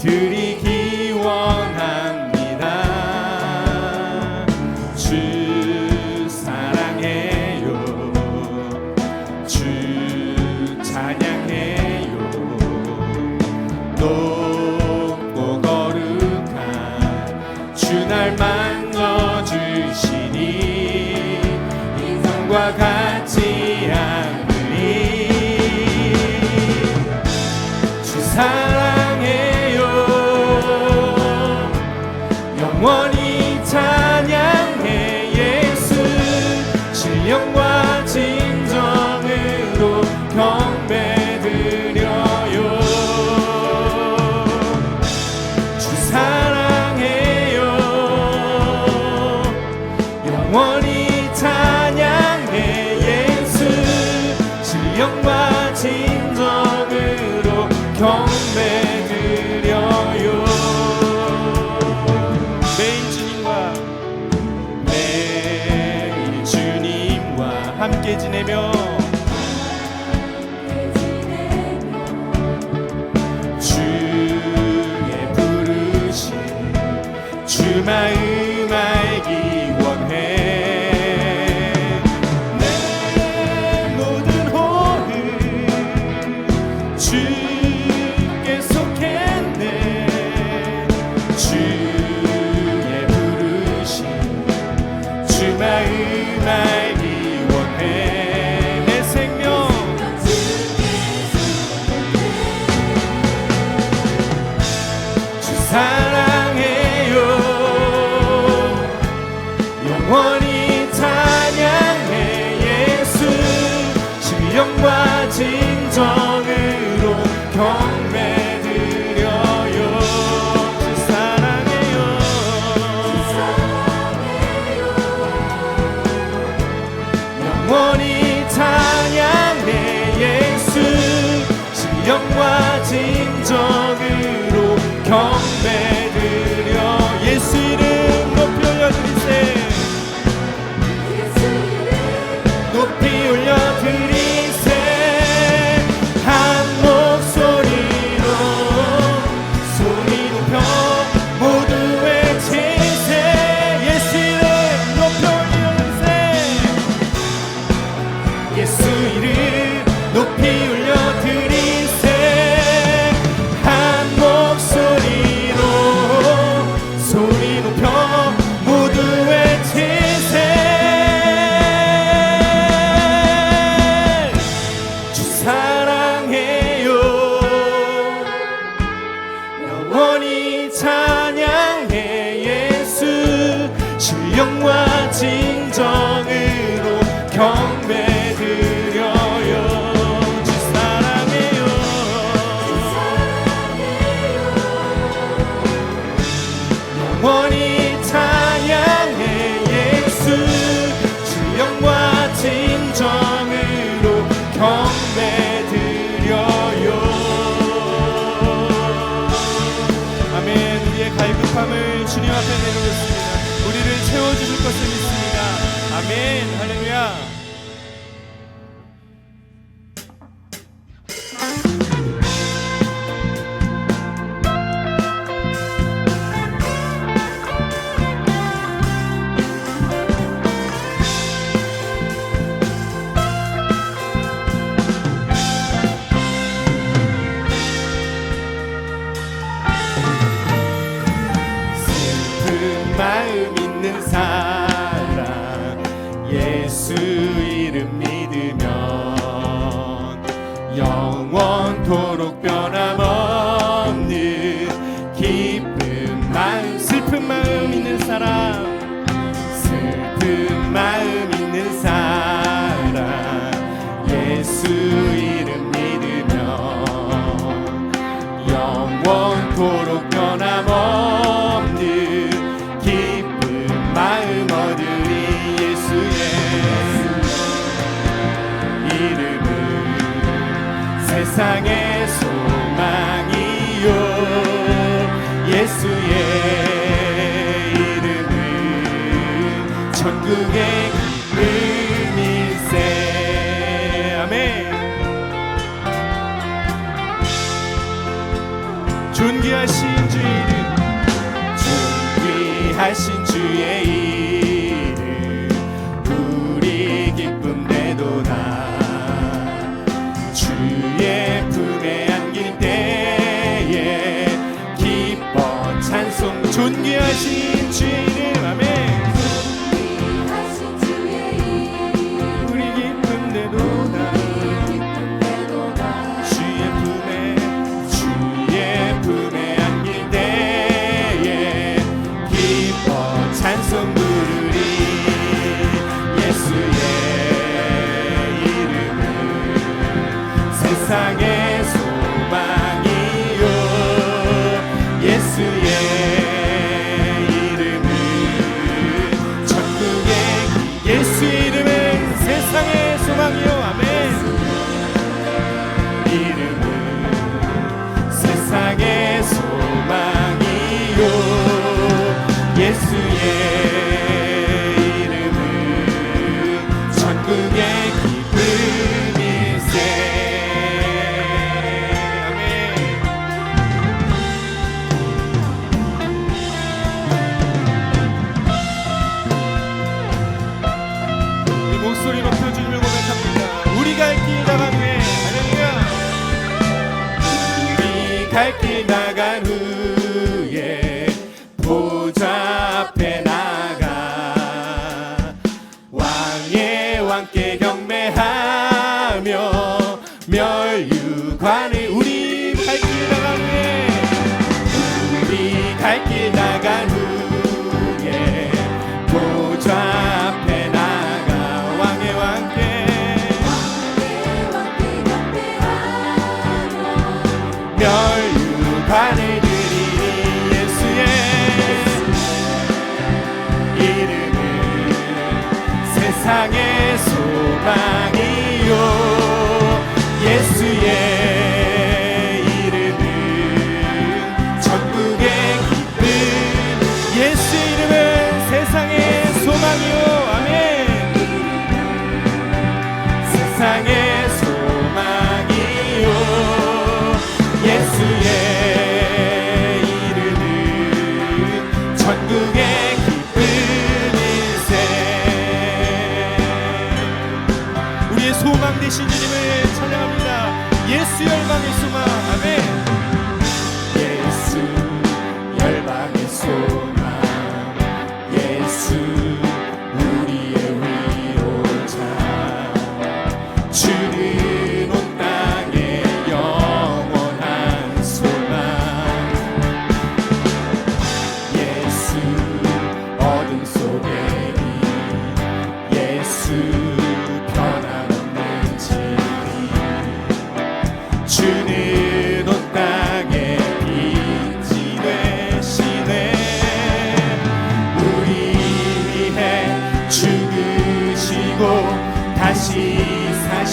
들이기 Savior. 영과 진정으로 경배. 영원토록 변함없는 기쁜 마음 슬픈 마음 있는 세상에 존귀하신 주의 이름 아멘. 하신 주의 이름 우리 기쁨 되도다. 주의 품에 주의 품에 안길 때 기뻐 찬송 부르리 예수의 이름을 세상의 소망이요. 예수의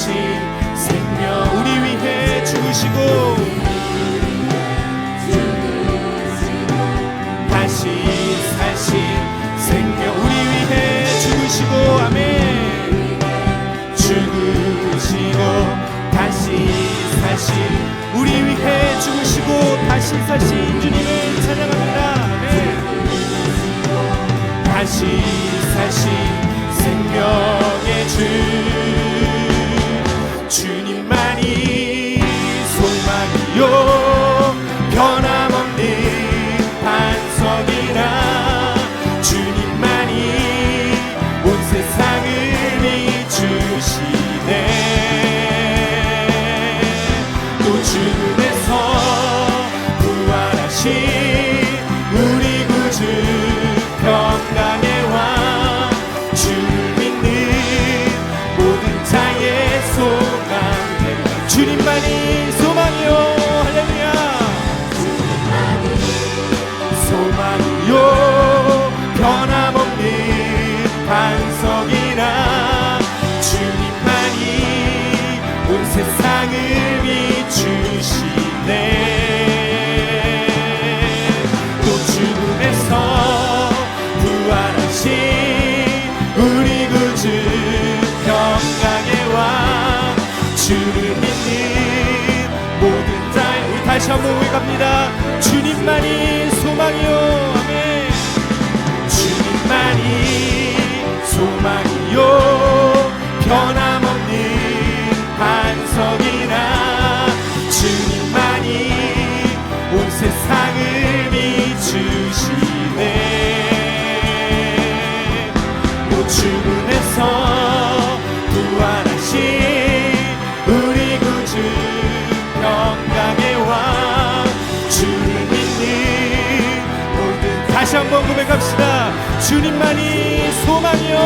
주신 생명. 우리 위해 죽으시고 다시 사신 생명. 우리 위해 죽으시고 아멘. 죽으시고 다시 사신 우리 위해 죽으시고 다시 사신 주님을 찬양합니다. 아멘. 다시 사신 생명의 주. Maria. 한번 고백합니다. 주님만이 소망이요. 아멘. 주님만이 소망이요. 변함없는 반석이라 주님만이 온 세상을 비추시네. 오 주문 다시 한번 고백합시다. 주님만이 소망이요.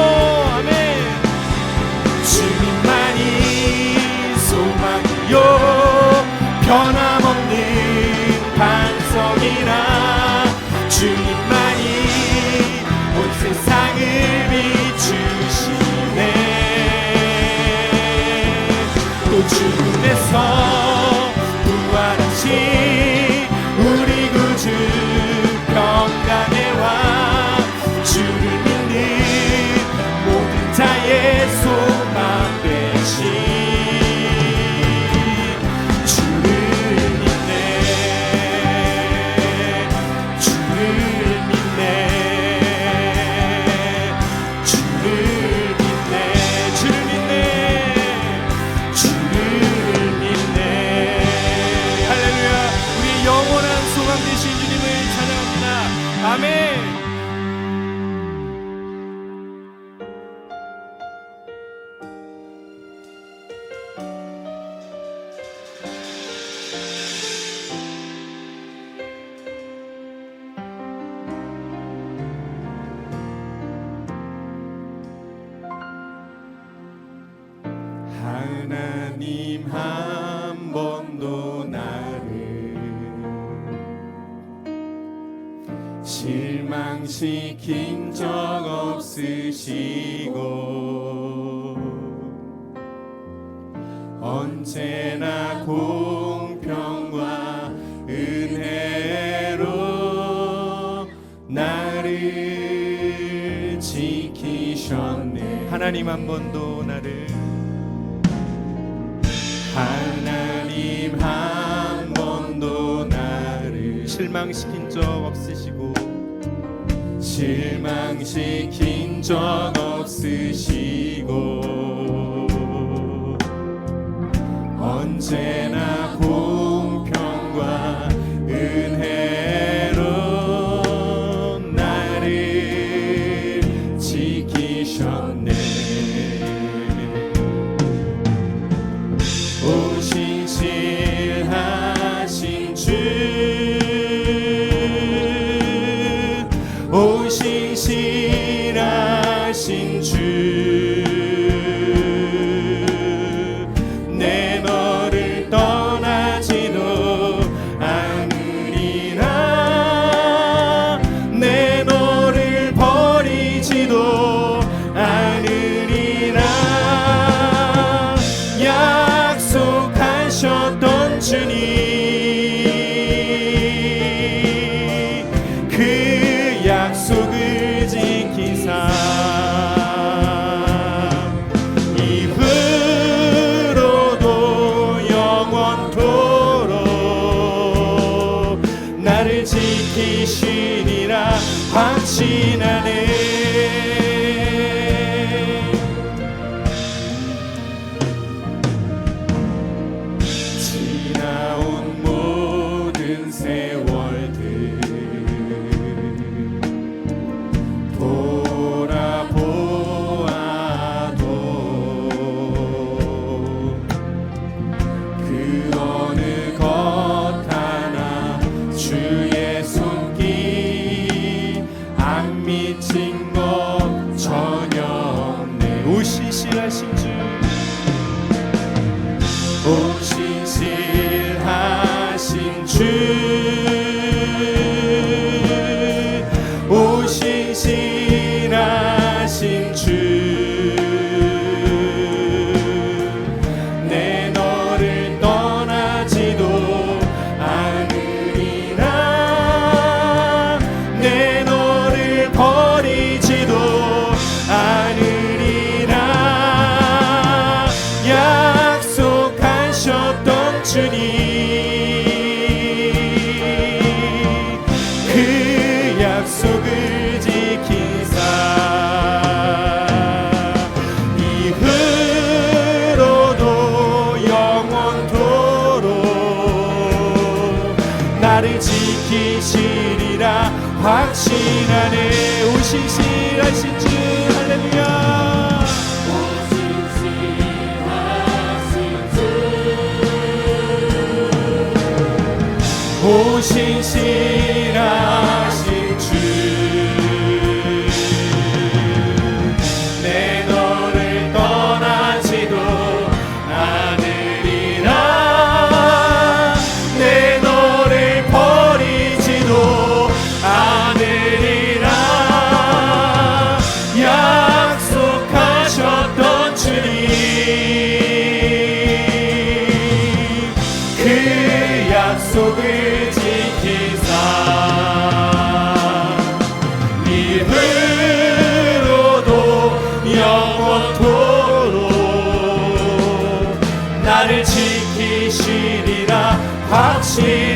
아멘. 주님만이 소망이요. 변함없는 반석이라. 주님만이 온 세상을 비추시네. 또 죽음에서 없으시고 언제나 공평과 은혜로 나를 지키셨네. 하나님 한 번도 나를. 하나님 한 번도 나를 실망시킨 적 없으시고 실망시킨 적 없으시고 언제나 지키시리라 확신하네. 오신실하신 주 할렐루야. 오신실하신 나